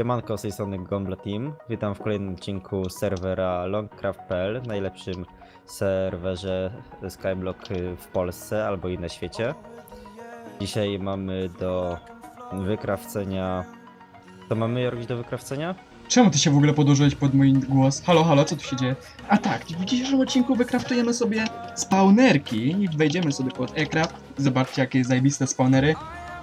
Siemanko, z tej strony Gomble Team. Witam w kolejnym odcinku serwera longcraft.pl, najlepszym serwerze Skyblock w Polsce albo i na świecie. Dzisiaj mamy do wykrawcenia... To mamy robić do wykrawcenia? Czemu ty się w ogóle podłożyłeś pod mój głos? Halo, halo, co tu się dzieje? A tak, w dzisiejszym odcinku wykraftujemy sobie spawnerki. Wejdziemy sobie pod ekran. Zobaczcie, jakie zajebiste spawnery.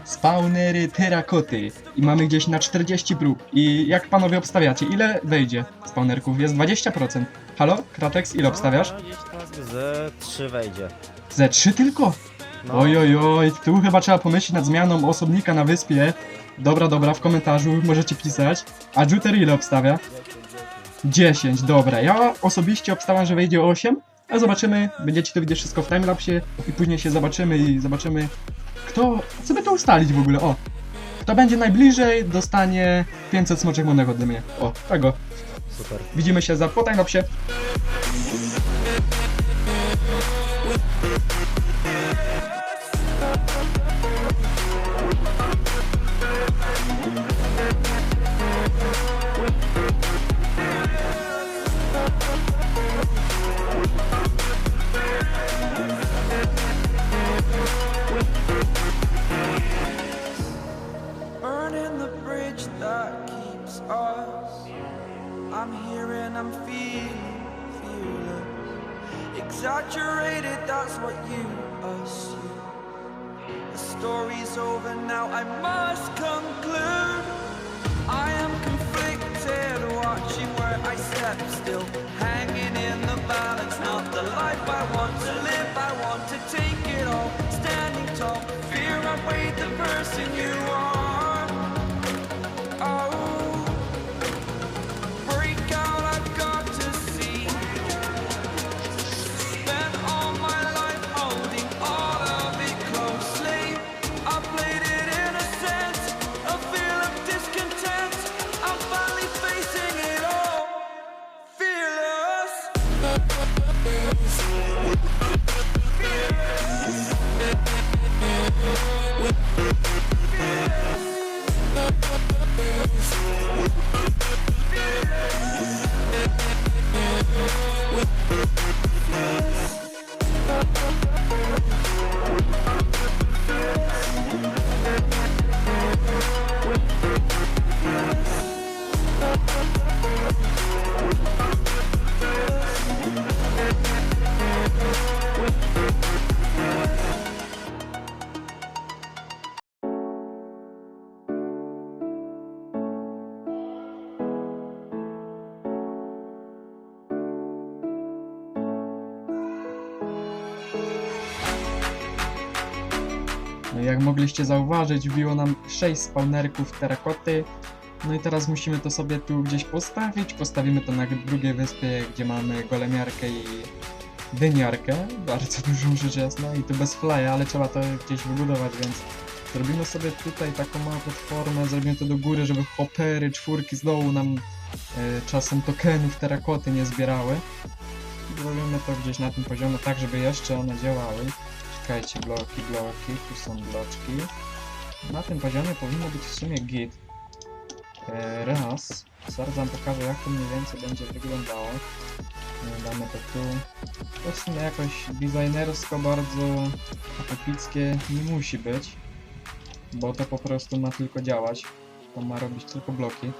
Spawnery terakoty. I mamy gdzieś na 40 prób. I jak panowie obstawiacie, ile wejdzie spawnerków? Jest 20%. Halo, Kratex, ile obstawiasz? No, gdzieś tak ze 3 wejdzie. Ze 3 tylko? No, Oj, oj, oj, tu chyba trzeba pomyśleć nad zmianą osobnika na wyspie. Dobra, dobra, w komentarzu możecie pisać. A Juter ile obstawia? 10, dobra. Ja osobiście obstawiam, że wejdzie 8, a zobaczymy, będziecie to widzieć wszystko w timelapsie i później się zobaczymy i zobaczymy, kto, co by to ustalić w ogóle, o. Kto będzie najbliżej, dostanie 500 smoczek monek ode mnie. O, tego. super. Widzimy się za po exaggerated. That's what you assume. The story's over now. I must conclude. Jak mogliście zauważyć, wbiło nam 6 spawnerków terakoty. No i teraz musimy to sobie tu gdzieś postawić. Postawimy to na drugiej wyspie, gdzie mamy golemiarkę i dyniarkę. Bardzo dużą rzecz jasna i tu bez flya, ale trzeba to gdzieś wybudować, więc zrobimy sobie tutaj taką małą platformę, zrobimy to do góry, żeby hopery, czwórki z dołu nam e, czasem tokenów terakoty nie zbierały. Zrobimy to gdzieś na tym poziomie, tak żeby jeszcze one działały. Czekajcie, bloki, bloki, tu są bloczki. Na tym poziomie powinno być w sumie git. E, raz. Zaraz wam pokażę jak to mniej więcej będzie wyglądało. E, damy to tu. To w sumie jakoś designersko bardzo epickie nie musi być. Bo to po prostu ma tylko działać. To ma robić tylko bloki.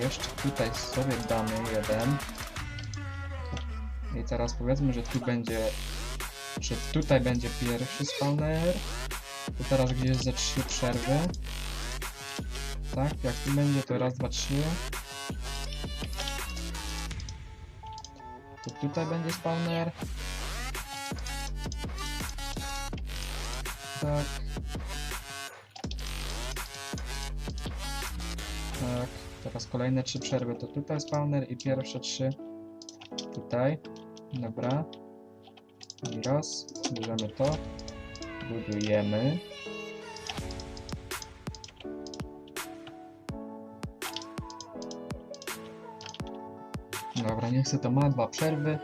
Jeszcze tutaj sobie damy jeden. I teraz powiedzmy, że tu będzie że tutaj będzie pierwszy spawner. To teraz gdzieś ze trzy przerwy. Tak, jak tu będzie to raz, dwa, trzy. To tutaj będzie spawner. Tak. Tak, teraz kolejne trzy przerwy to tutaj spawner i pierwsze trzy tutaj. Dobra. Raz, bierzemy to, budujemy. Dobra, niech se to ma, dwa przerwy.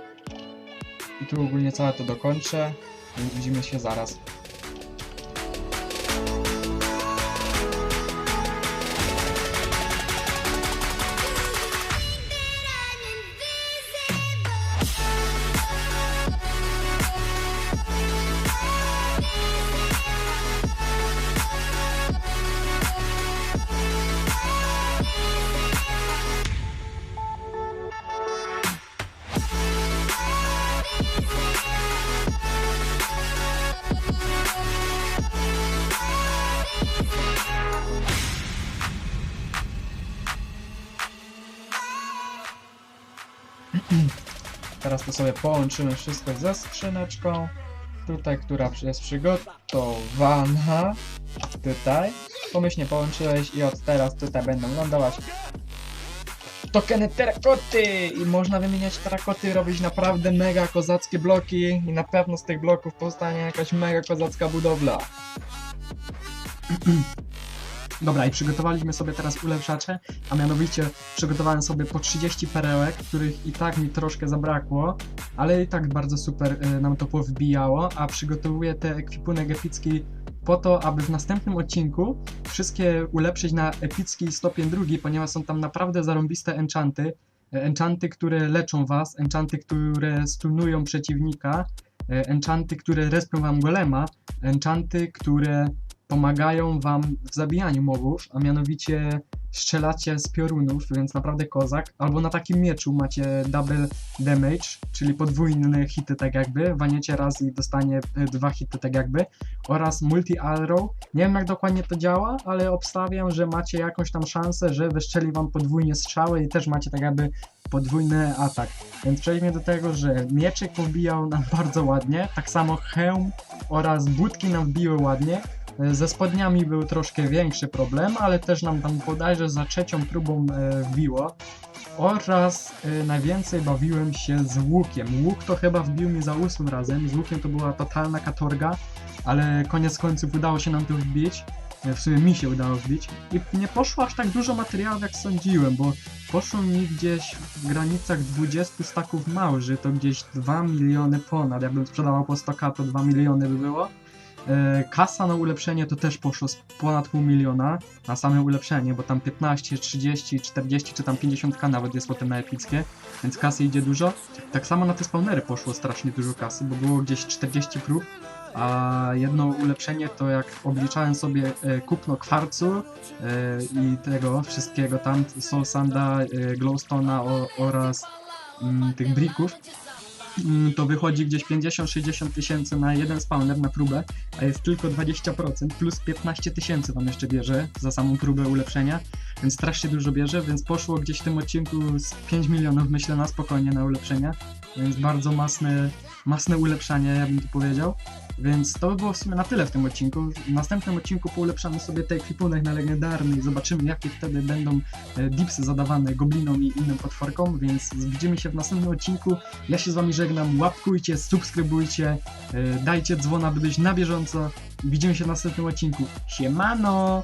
I tu ogólnie całe to dokończę, widzimy się zaraz. Teraz to sobie połączymy wszystko ze skrzyneczką. Tutaj, która jest przygotowana. Tutaj. Pomyślnie połączyłeś i od teraz tutaj będą lądować tokeny terakoty! I można wymieniać terakoty, robić naprawdę mega kozackie bloki i na pewno z tych bloków powstanie jakaś mega kozacka budowla. Dobra, i przygotowaliśmy sobie teraz ulepszacze, a mianowicie przygotowałem sobie po 30 perełek, których i tak mi troszkę zabrakło, ale i tak bardzo super y, nam to powbijało, a przygotowuję te ekwipunek epicki po to, aby w następnym odcinku wszystkie ulepszyć na epicki stopień drugi, ponieważ są tam naprawdę zarąbiste enchanty, e, enchanty, które leczą was, enchanty, które stunują przeciwnika, e, enchanty, które respią wam golema, enchanty, które pomagają wam w zabijaniu mobów, a mianowicie strzelacie z piorunów, więc naprawdę kozak. Albo na takim mieczu macie double damage, czyli podwójne hity tak jakby, waniecie raz i dostanie e, dwa hity tak jakby. Oraz multi arrow. Nie wiem jak dokładnie to działa, ale obstawiam, że macie jakąś tam szansę, że wystrzeli wam podwójnie strzały i też macie tak jakby podwójny atak. Więc przejdźmy do tego, że mieczyk pobijał nam bardzo ładnie, tak samo hełm oraz budki nam wbiły ładnie. Ze spodniami był troszkę większy problem, ale też nam tam bodajże za trzecią próbą e, wbiło. Oraz e, najwięcej bawiłem się z łukiem. Łuk to chyba wbił mi za ósmym razem. Z łukiem to była totalna katorga, ale koniec końców udało się nam to wbić. E, W sumie mi się udało wbić. I nie poszło aż tak dużo materiałów jak sądziłem, bo poszło mi gdzieś w granicach 20 staków małży, to gdzieś 2 miliony ponad. Jakbym sprzedawał po 100k, to 2 miliony by było. E, Kasa na ulepszenie to też poszło z ponad pół miliona na same ulepszenie, bo tam 15, 30, 40 czy tam 50k nawet jest potem na epickie, więc kasy idzie dużo. Tak samo na te spawnery poszło strasznie dużo kasy, bo było gdzieś 40 prób, a jedno ulepszenie to jak obliczałem sobie e, kupno kwarcu e, i tego wszystkiego tam, Soul Sanda, Glowstone'a oraz mm, tych brików, to wychodzi gdzieś 50-60 tysięcy na jeden spawner na próbę, a jest tylko 20%, plus 15 tysięcy wam jeszcze bierze za samą próbę ulepszenia, więc strasznie dużo bierze, więc poszło gdzieś w tym odcinku z 5 milionów myślę na spokojnie na ulepszenia, więc bardzo masne, masne ulepszanie, ja bym tu powiedział. Więc to by było w sumie na tyle w tym odcinku. W następnym odcinku poulepszamy sobie te ekwipunek na legendarny i zobaczymy jakie wtedy będą e, dipsy zadawane goblinom i innym potworkom, więc widzimy się w następnym odcinku. Ja się z wami żegnam, łapkujcie, subskrybujcie, e, dajcie dzwona, by być na bieżąco. Widzimy się w następnym odcinku. Siemano!